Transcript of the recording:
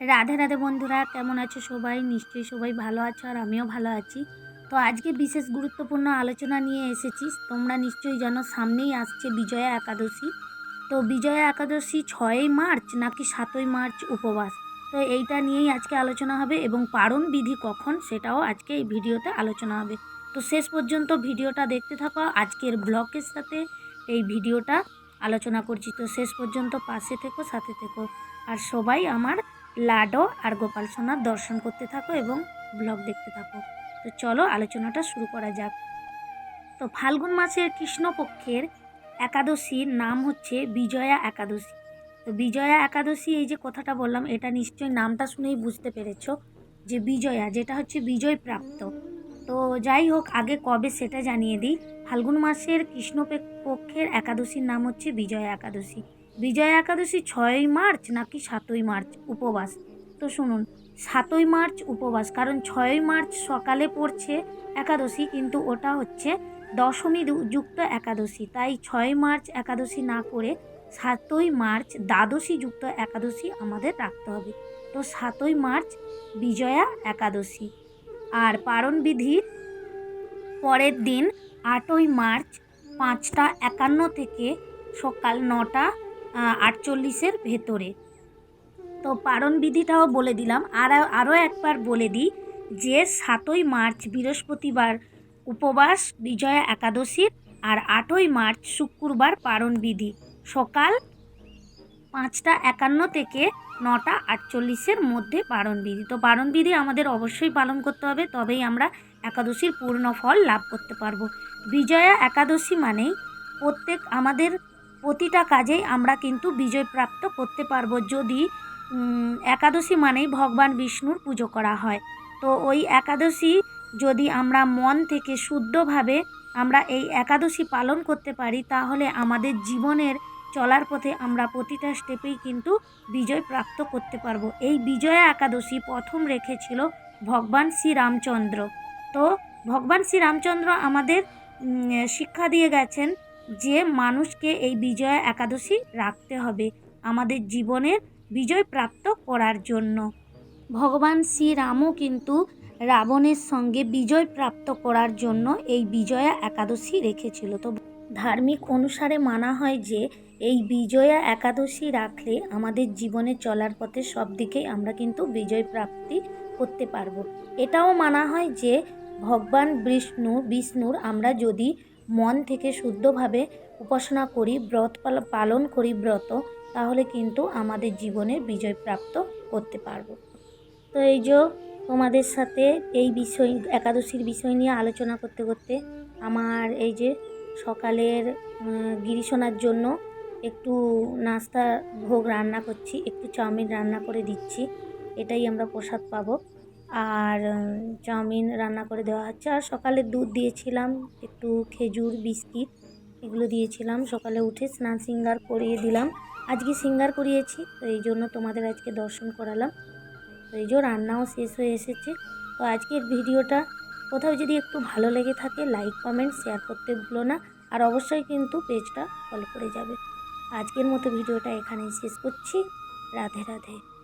রাধে রাধে বন্ধুরা, কেমন আছো সবাই? নিশ্চয়ই সবাই ভালো আছো আর আমিও ভালো আছি। তো আজকে বিশেষ গুরুত্বপূর্ণ আলোচনা নিয়ে এসেছি। তোমরা নিশ্চয়ই জানো, সামনেই আসছে বিজয়া একাদশী। তো বিজয়া একাদশী ছয়ই মার্চ নাকি সাতই মার্চ উপবাস? তো এইটা নিয়েই আজকে আলোচনা হবে এবং পারণ বিধি কখন সেটাও আজকে এই ভিডিওতে আলোচনা হবে। তো শেষ পর্যন্ত ভিডিওটা দেখতে থাকো। আজকের ব্লগের সাথে এই ভিডিওটা আলোচনা করছি। তো শেষ পর্যন্ত পাশে থেকো, সাথে থেকো। আর সবাই আমার লাডো আর গোপাল সোনার দর্শন করতে থাকো এবং ব্লগ দেখতে থাকো। তো চলো আলোচনাটা শুরু করা যাক। তো ফাল্গুন মাসের কৃষ্ণপক্ষের একাদশীর নাম হচ্ছে বিজয়া একাদশী। তো বিজয়া একাদশী, এই যে কথাটা বললাম, এটা নিশ্চয়ই নামটা শুনেই বুঝতে পেরেছ যে বিজয়া, যেটা হচ্ছে বিজয় প্রাপ্ত। তো যাই হোক, আগে কবে সেটা জানিয়ে দিই। ফাল্গুন মাসের কৃষ্ণপক্ষের একাদশীর নাম হচ্ছে বিজয়া একাদশী। বিজয়া একাদশী ছয়ই মার্চ নাকি সাতই মার্চ উপবাস? তো শুনুন, সাতই মার্চ উপবাস, কারণ ছয়ই মার্চ সকালে পড়ছে একাদশী, কিন্তু ওটা হচ্ছে দশমী যুক্ত একাদশী। তাই ছয় মার্চ একাদশী না করে সাতই মার্চ দ্বাদশী যুক্ত একাদশী আমাদের রাখতে হবে। তো সাতই মার্চ বিজয়া একাদশী। আর পারণ বিধির পরের দিন আটই মার্চ পাঁচটা একান্ন থেকে সকাল নটা আটচল্লিশের ভেতরে। তো পারণ বিধিটাও বলে দিলাম। আর আরও একবার বলে দিই যে, সাতই মার্চ বৃহস্পতিবার উপবাস, বিজয়া একাদশীর আর আটই মার্চ শুক্রবার পারণ বিধি সকাল পাঁচটা একান্ন থেকে নটা আটচল্লিশের মধ্যে পারণ বিধি তো পারণ বিধি আমাদের অবশ্যই পালন করতে হবে, তবেই আমরা একাদশীর পূর্ণ ফল লাভ করতে পারব। বিজয়া একাদশী মানেই প্রত্যেক আমাদের প্রতিটা কাজেই আমরা কিন্তু বিজয় প্রাপ্ত করতে পারব যদি একাদশী মানেই ভগবান বিষ্ণুর পুজো করা হয়। তো ওই একাদশী যদি আমরা মন থেকে শুদ্ধভাবে আমরা এই একাদশী পালন করতে পারি, তাহলে আমাদের জীবনের চলার পথে আমরা প্রতিটা স্টেপেই কিন্তু বিজয় প্রাপ্ত করতে পারব। এই বিজয়া একাদশী প্রথম রেখেছিল ভগবান শ্রীরামচন্দ্র। তো ভগবান শ্রী রামচন্দ্র আমাদের শিক্ষা দিয়ে গেছেন যে মানুষকে এই বিজয়া একাদশী রাখতে হবে, আমাদের জীবনের বিজয় প্রাপ্ত করার জন্য। ভগবান শ্রীরামও কিন্তু রাবণের সঙ্গে বিজয় প্রাপ্ত করার জন্য এই বিজয়া একাদশী রেখেছিল। তো ধার্মিক অনুসারে মানা হয় যে, এই বিজয়া একাদশী রাখলে আমাদের জীবনে চলার পথে সব দিকেই আমরা কিন্তু বিজয় প্রাপ্তি করতে পারব। এটাও মানা হয় যে, ভগবান বিষ্ণু, বিষ্ণুর আমরা যদি মন থেকে শুদ্ধভাবে উপাসনা করি, ব্রত পালন করি ব্রত, তাহলে কিন্তু আমাদের জীবনে বিজয় প্রাপ্ত করতে পারব। তো এই যে তোমাদের সাথে এই বিষয়, একাদশীর বিষয় নিয়ে আলোচনা করতে করতে আমার এই যে সকালের গিরিশোনার জন্য একটু নাস্তা ভোগ রান্না করছি, একটু চাউমিন রান্না করে দিচ্ছি, এটাই আমরা প্রসাদ পাবো। আর চাউমিন রান্না করে দেওয়া হচ্ছে। আর সকালে দুধ দিয়েছিলাম, একটু খেজুর, বিস্কিট এগুলো দিয়েছিলাম। সকালে উঠে স্নান সিঙ্গার করিয়ে দিলাম। আজকে সিঙ্গার করিয়েছি, তো এই জন্য তোমাদের আজকে দর্শন করালাম। তো এই যে রান্নাও শেষ হয়ে এসেছে। তো আজকের ভিডিওটা কোথাও যদি একটু ভালো লেগে থাকে, লাইক, কমেন্ট, শেয়ার করতে ভুলো না। আর অবশ্যই কিন্তু পেজটা ফলো করে যাবে। আজকের মতো ভিডিওটা এখানেই শেষ করছি। রাধে রাধে।